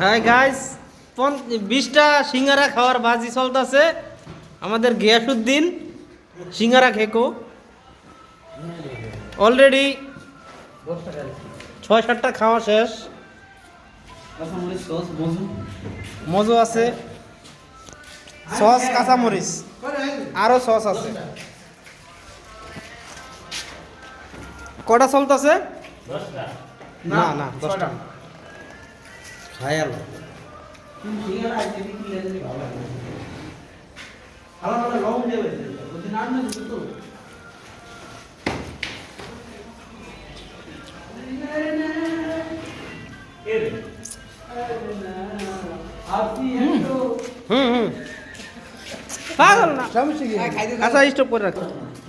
হ্যাঁ গাইস বিশটা সিঙ্গারা খাওয়ার বাজি চলতেছে। আমাদের গিয়াসুদ্দিন সিঙ্গারা খেকো। অলরেডি ছয় সাতটা খাওয়া শেষ। মজু। আছে। সস কাঁচামরিচ। আরও সস আছে। কটা চলতেছে? না না দশটা খায়াল। হুম। হুম পাগল না। আচ্ছা স্টপ করে রাখ।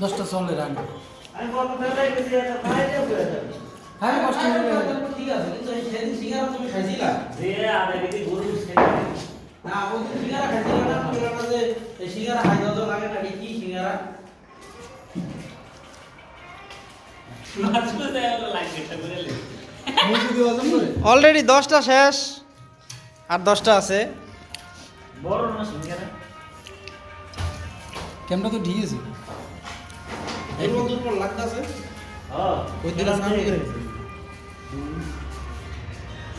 দশটা চলে রান হ্যাঁ কষ্ট ঠিক আছে কিন্তু সেদিন সিঙ্গারা তুমি খাইছিলা? না ওই দিন সিঙ্গারা খাইছিলা না সিঙ্গারা যে এই সিঙ্গারা খাই দাও লাগে না কি সিঙ্গারা? অলরেডি দশটা শেষ আর দশটা আছে। ক্যামটা তো ঠিক আছে। লাগতাছে।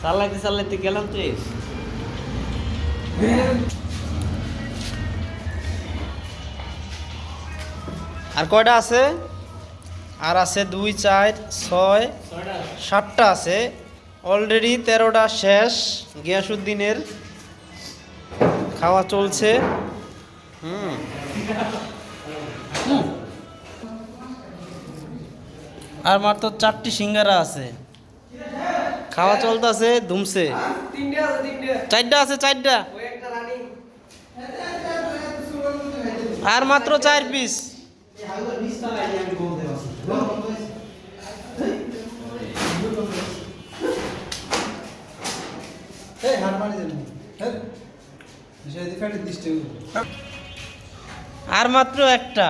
চালাইতে চালাইতে গেলাম তো। আর কয়টা আছে? আর আছে দুই চার ছয় সাতটা আছে। অলরেডি তেরোটা শেষ। গিয়াসুদ্দিনের খাওয়া চলছে। হুম। আর মাত্র চারটি সিঙ্গারা আছে। খাওয়া চলতেছে ধুমছে চারটা আছে চারটা। আর মাত্র চার পিস এই হার মারি দেন হ্যাঁ সেদি ফেটে দিষ্ট আর মাত্র একটা।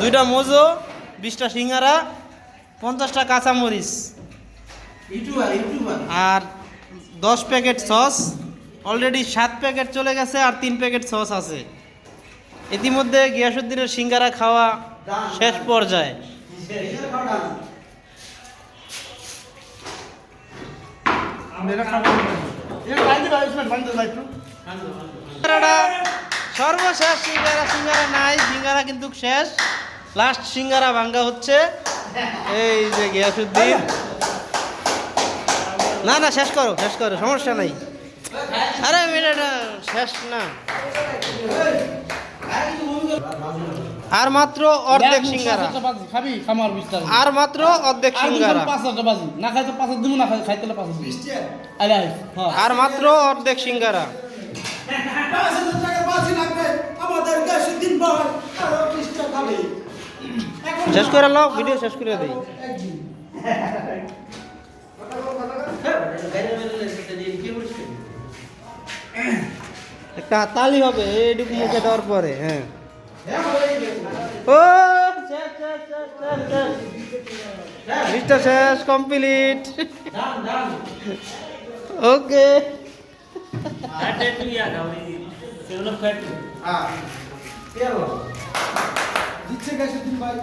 দুইটা মোজো বিশটা সিঙ্গারা পঞ্চাশটা কাঁচামরিচ। আর দশ প্যাকেট সস। অলরেডি সাত প্যাকেট চলে গেছে আর তিন প্যাকেট সস আছে। ইতিমধ্যে গিয়াসুদ্দিনের সিঙ্গারা খাওয়া শেষ পর্যায়ে। সিঙ্গারাটা সর্বশেষ সিঙ্গারা সিঙ্গারা নাই সিঙ্গারা কিন্তু শেষ। লাস্ট সিঙ্গারা ভাঙ্গা হচ্ছে। এই যে গিয়াসুদ্দিন। না না শেষ করো শেষ করো সমস্যা নাই। আরে এটা শেষ না। আর মাত্র অর্ধেক সিঙ্গারা। খাবি খামার বিস্তার আর মাত্র অর্ধেক সিঙ্গারা। পাঁচ হাজার বাজি। না খাইতে পাঁচ হাজার দিব না খাই খাইতে পাঁচ আয় হ্যাঁ আর মাত্র অর্ধেক সিঙ্গারা শেষ করে নাও ভিডিও শেষ করে দিই। একটা তালি হবে এইটুকু মুখে দেওয়ার পরে হ্যাঁ। ও শেষ, শেষ, শেষ, শেষ, শেষ কমপ্লিট ওকে হ্যাঁ দিচ্ছে গেছে দিন ভাই?